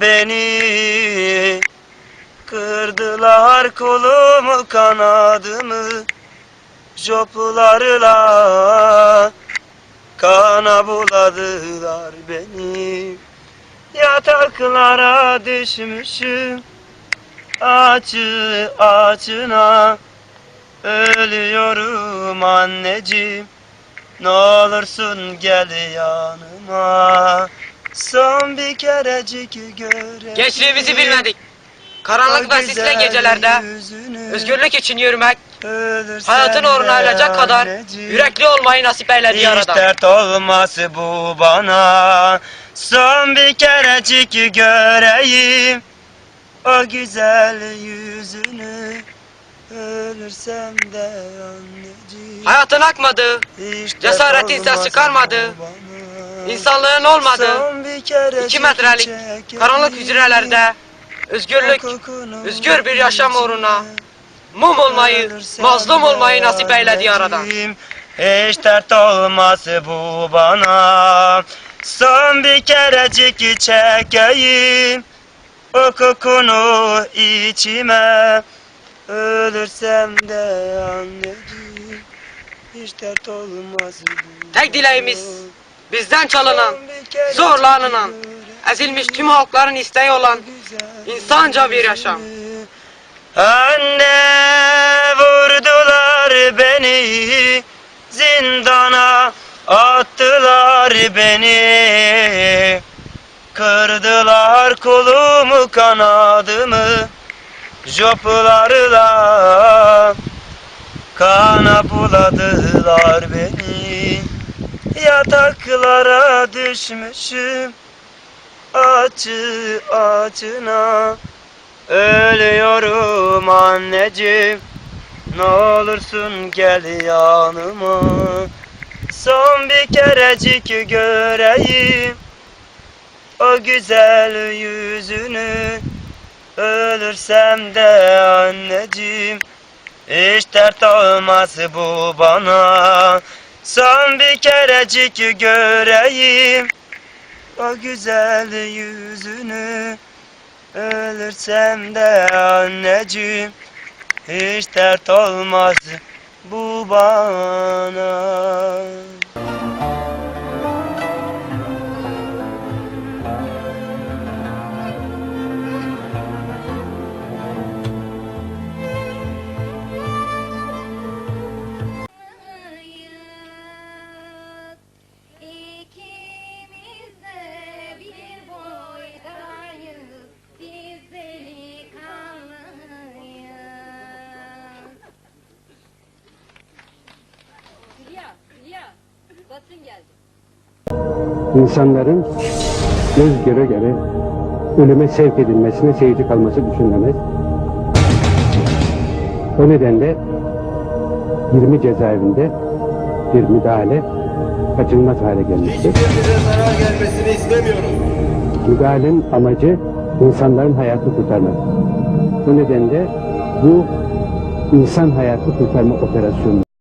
Beni. Kırdılar kolumu kanadımı Joplarla. Kana buladılar beni. Yataklara düşmüşüm. Açı açına Ölüyorum anneciğim. Ne olursun gel yanıma Son bir kerecik göre Gençliğimizi bilmedik. Karanlık ve sisli gecelerde özgürlük için yürümek, hayatın uğruna ölecek kadar yürekli olmayı nasip eyledi Hiç yaradan. dert olmaz bu bana Son bir kerecik göreyim O güzel yüzünü Ölürsem de anneciğim Hayatın akmadı, Hiç cesaretin ses çıkarmadı. İnsanlığın olmadı. Son bir kerecik İki metrelik karanlık hücrelerde özgürlük, özgür bir yaşam uğruna mum olmayı, mazlum olmayı nasip eyledi yaradan. anneciğim, Hiç dert olmaz bu bana Son bir kerecik çekeyim O kokunu içime Ölürsem de anneciğim Hiç dert olmaz bu Tek dileğimiz. Bizden çalınan, zorla alınan, ezilmiş tüm halkların isteği olan insanca bir yaşam. Anne vurdular beni zindana attılar beni. Kırdılar kolumu kanadımı joplarla. Kana buladılar beni yataklara düşmüşüm açı açına Ölüyorum anneciğim. Ne olursun gel yanıma. Son bir kerecik göreyim. O güzel yüzünü. Ölürsem de anneciğim. Hiç dert olmaz bu bana Son bir kerecik göreyim. O güzel yüzünü Ölürsem de anneciğim Hiç dert olmaz bu bana İnsanların göz göre göre ölüme sevk edilmesine seyirci kalması düşünülemez. O nedenle 20 cezaevinde bir müdahale kaçınılmaz hale gelmiştir. Hiçbirinize zarar gelmesini istemiyorum. Müdahalenin amacı insanların hayatını kurtarmak. Bu nedenle bu insan hayatı kurtarma operasyonu.